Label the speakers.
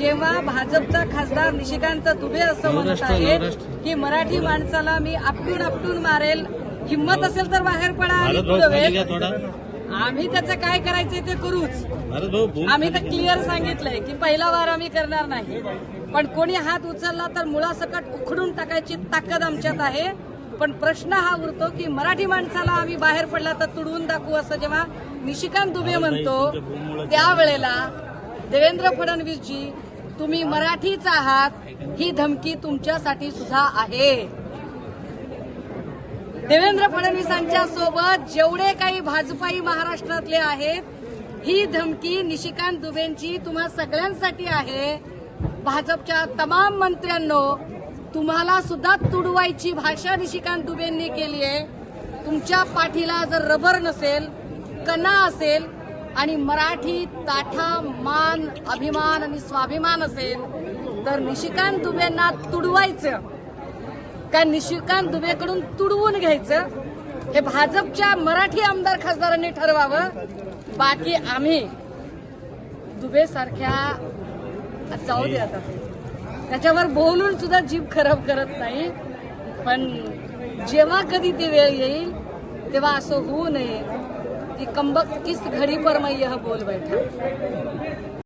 Speaker 1: जेव्हा भाजपचा खासदार निशिकांत दुबे असं म्हणत आहेत. की मराठी माणसाला मी आपटून आपटून मारेल हिंमत असेल तर बाहेर पडा आम्ही त्याचं काय करायचंय ते करूच. आम्ही तर क्लिअर सांगितलंय की पहिला वार आम्ही करणार नाही. पण कोणी हात उचलला तर मुळासकट उखडून टाकायची ताकद आमच्यात आहे. पण प्रश्न हा उरतो की मराठी माणसाला आम्ही बाहेर पडला तर तुडवून दाखवू असं जेव्हा निशिकांत दुबे म्हणतो त्यावेळेला देवेंद्र फडणवीसजी तुम्ही मराठीच आहात ही धमकी तुमच्यासाठी सुद्धा आहे. देवेंद्र फडणवीसांच्या सोबत जेवढे काही भाजपाई महाराष्ट्रातले आहेत ही धमकी निशिकांत दुबेंची तुम्हा सगळ्यांसाठी आहे. भाजपच्या तमाम मंत्र्यांनो तुम्हाला सुद्धा तुडवायची भाषा निशिकांत दुबेंनी केली आहे. तुमच्या पाठीला जर रबर नसेल कणा असेल आणि मराठी ताठा मान अभिमान आणि स्वाभिमान असेल तर निशिकांत दुबेंना तुडवायचं. का निशिकांत दुबेकडून तुडवून घ्यायचं. हे भाजपच्या मराठी आमदार खासदारांनी ठरवावं. बाकी आम्ही दुबे सारख्या जाऊ दे आता. त्याच्यावर बोलून सुद्धा जीभ खराब करत नाही. पण जेव्हा कधी ती वेळ येईल तेव्हा असं होऊ नये. की कंबक किस घडी पर मैं यह बोल बैठा.